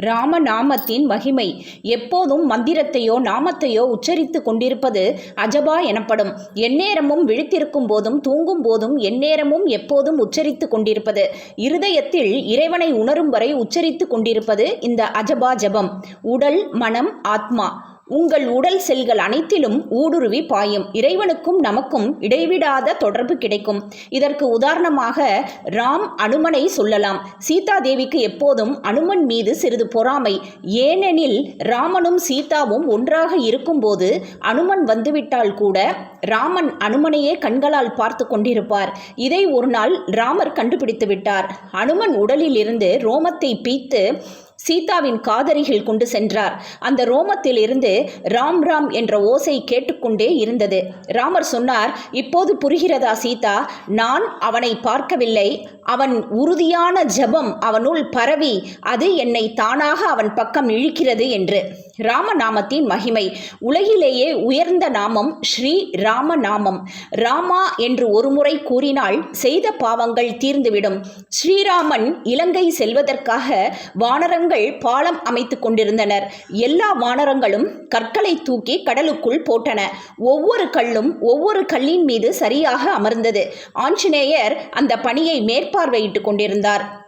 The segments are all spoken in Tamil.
ராம நாமத்தின் மகிமை. எப்போதும் மந்திரத்தையோ நாமத்தையோ உச்சரித்து கொண்டிருப்பது அஜபா எனப்படும். எந்நேரமும் விழித்திருக்கும் போதும் தூங்கும் போதும் எந்நேரமும் எப்போதும் உச்சரித்து கொண்டிருப்பது. இருதயத்தில் இறைவனை உணரும் வரை உச்சரித்து கொண்டிருப்பது இந்த அஜபா ஜபம். உடல் மனம் ஆத்மா. உங்கள் உடல் செல்கள் அனைத்திலும் ஊடுருவி பாயும். இறைவனுக்கும் நமக்கும் இடைவிடாத தொடர்பு கிடைக்கும். இதற்கு உதாரணமாக ராம் அனுமனை சொல்லலாம். சீதா தேவிக்கு எப்போதும் அனுமன் மீது சிறிது பொறாமை. ஏனெனில் ராமனும் சீதாவும் ஒன்றாக இருக்கும்போது அனுமன் வந்துவிட்டால் கூட ராமன் அனுமனையே கண்களால் பார்த்து கொண்டிருப்பார். இதை ஒரு நாள் ராமர் கண்டுபிடித்து விட்டார். அனுமன் உடலில் இருந்து ரோமத்தை பீத்து சீதாவின் காதரிகள் கொண்டு சென்றார். அந்த ரோமத்தில் இருந்து ராம் ராம் என்ற ஓசை கேட்டுக்கொண்டே இருந்தது. ராமர் சொன்னார் இப்போது புரிகிறதா சீதா? நான் அவனை பார்க்கவில்லை. அவன் உறுதியான ஜெபம் அவனுள் பரவி அது என்னை தானாக அவன் பக்கம் இழுக்கிறது என்று. ராமநாமத்தின் மகிமை. உலகிலேயே உயர்ந்த நாமம் ஸ்ரீ ராமநாமம். ராமா என்று ஒருமுறை கூறினால் செய்த பாவங்கள் தீர்ந்துவிடும். ஸ்ரீராமன் இலங்கை செல்வதற்காக வானரங்கள் பாலம் அமைத்து கொண்டிருந்தனர். எல்லா வானரங்களும் கற்களை தூக்கி கடலுக்குள் போட்டன. ஒவ்வொரு கல்லும் ஒவ்வொரு கல்லின் மீது சரியாக அமர்ந்தது. ஆஞ்சநேயர் அந்த பணியை மேற்பார்வையிட்டு கொண்டிருந்தார்.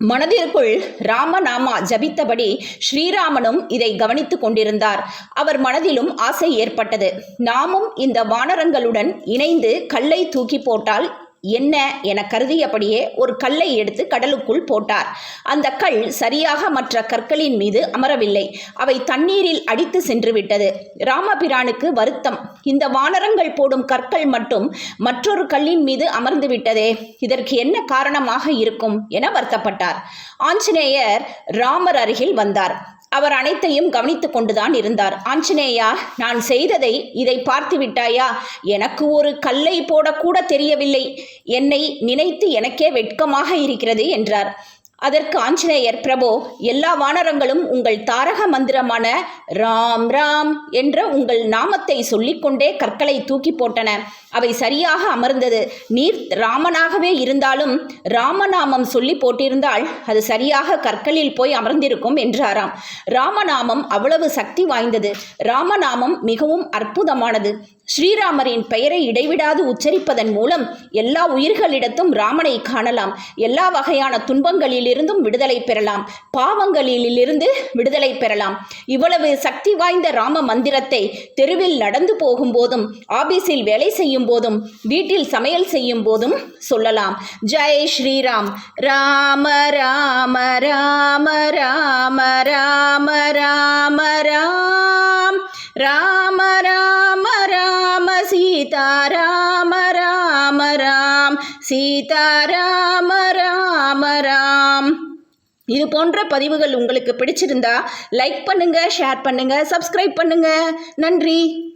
மனதிற்குள் ராமநாமா ஜபித்தபடி ஸ்ரீராமனும் இதை கவனித்துக் கொண்டிருந்தார். அவர் மனதிலும் ஆசை ஏற்பட்டது. நாமும் இந்த வானரங்களுடன் இணைந்து கல்லை தூக்கி போட்டால் என்ன என கருதியபடியே ஒரு கல்லை எடுத்து கடலுக்குள் போட்டார். அந்த கல் சரியாக மற்ற கற்களின் மீது அமரவில்லை. அவை தண்ணீரில் அடித்து சென்று விட்டது ராமபிரானுக்கு வருத்தம். இந்த வானரங்கள் போடும் கற்கள் மட்டும் மற்றொரு கல்லின் மீது அமர்ந்து விட்டதே இதற்கு என்ன காரணமாக இருக்கும் என வருத்தப்பட்டார். ஆஞ்சநேயர் ராமர் அருகில் வந்தார். அவர் அனைத்தையும் கவனித்துக் கொண்டுதான் இருந்தார். ஆஞ்சநேயா நான் செய்ததை இதை பார்த்து விட்டாயா? எனக்கு ஒரு கல்லை போடக்கூட தெரியவில்லை. என்னை நினைத்து எனக்கே வெட்கமாக இருக்கிறது என்றார். அதற்கு ஆஞ்சநேயர் பிரபோ எல்லா வானரங்களும் உங்கள் தாரக மந்திரமான ராம் ராம் என்ற உங்கள் நாமத்தை சொல்லிக்கொண்டே கற்களை தூக்கி போட்டன. அவை சரியாக அமர்ந்தது. நீர் ராமனாகவே இருந்தாலும் ராமநாமம் சொல்லி போட்டிருந்தால் அது சரியாக கற்களில் போய் அமர்ந்திருக்கும் என்றாராம். ராமநாமம் அவ்வளவு சக்தி வாய்ந்தது. ராமநாமம் மிகவும் அற்புதமானது. ஸ்ரீராமரின் பெயரை இடைவிடாது உச்சரிப்பதன் மூலம் எல்லா உயிர்களிடத்தும் ராமனை காணலாம். எல்லா வகையான துன்பங்களிலிருந்தும் விடுதலை பெறலாம். பாவங்களிலிருந்து விடுதலை பெறலாம். இவ்வளவு சக்தி வாய்ந்த ராம மந்திரத்தை தெருவில் நடந்து போகும்போதும் ஆபீஸில் வேலை செய்யும் செய்யும் போதும் வீட்டில் சமையல் செய்யும் போதும் சொல்லலாம். ஜெய் ஸ்ரீராம். ராம ராம ராம ராம ராம ராம ராம். ராம ராம ராம சீதா ராம ராம ராம். சீதா ராம ராம ராம். இது போன்ற பதிவுகள் உங்களுக்கு பிடிச்சிருந்தா லைக் பண்ணுங்க ஷேர் பண்ணுங்க சப்ஸ்கிரைப் பண்ணுங்க. நன்றி.